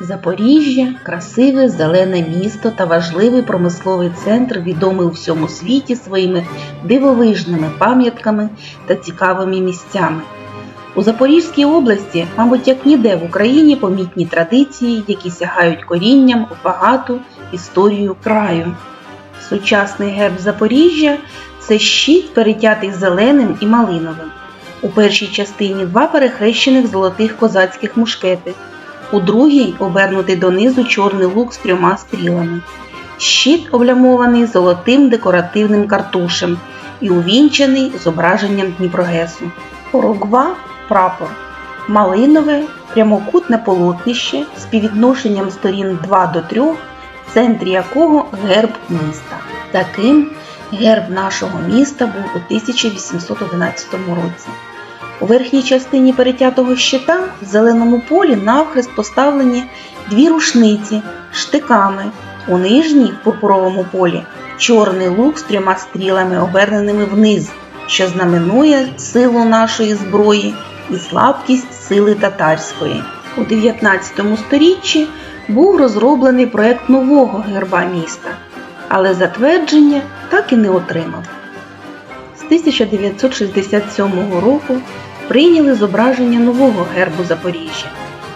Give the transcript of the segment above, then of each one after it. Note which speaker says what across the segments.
Speaker 1: Запоріжжя красиве зелене місто та важливий промисловий центр, відомий у всьому світі своїми дивовижними пам'ятками та цікавими місцями. У Запорізькій області, мабуть, як ніде в Україні помітні традиції, які сягають корінням у багату історію краю. Сучасний герб Запоріжжя це щит, перетятий зеленим і малиновим. У першій частині два перехрещених золотих козацьких мушкети, у другій обернутий донизу чорний лук з трьома стрілами. Щит облямований золотим декоративним картушем і увінчений зображенням Дніпрогесу. Порогва прапор. Малинове прямокутне полотнище з співвідношенням сторін 2 до 3, в центрі якого герб міста. Таким герб нашого міста був у 1811 році. У верхній частині перетятого щита в зеленому полі навхрест поставлені дві рушниці штиками. У нижній в пурпуровому полі чорний лук з трьома стрілами, оберненими вниз, що знаменує силу нашої зброї і слабкість сили татарської. У 19 сторіччі був розроблений проект нового герба міста, але затвердження так і не отримав. З 1967 року прийняли зображення нового гербу Запоріжжя.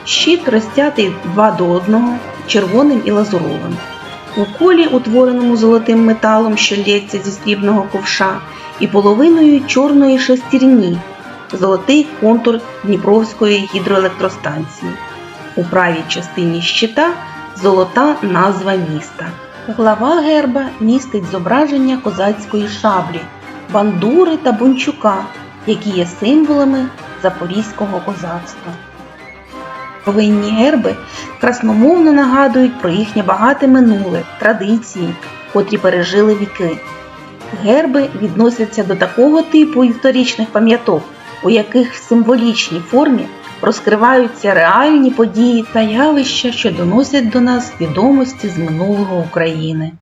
Speaker 1: Щит розтятий два до одного, червоним і лазуровим. У колі, утвореному золотим металом, що лється зі срібного ковша, і половиною чорної шестірні, золотий контур Дніпровської гідроелектростанції. У правій частині щита золота назва міста. Глава герба містить зображення козацької шаблі, бандури та бунчука, які є символами запорізького козацтва. Повинні герби красномовно нагадують про їхнє багате минуле, традиції, котрі пережили віки. Герби відносяться до такого типу історичних пам'яток, у яких в символічній формі розкриваються реальні події та явища, що доносять до нас відомості з минулого України.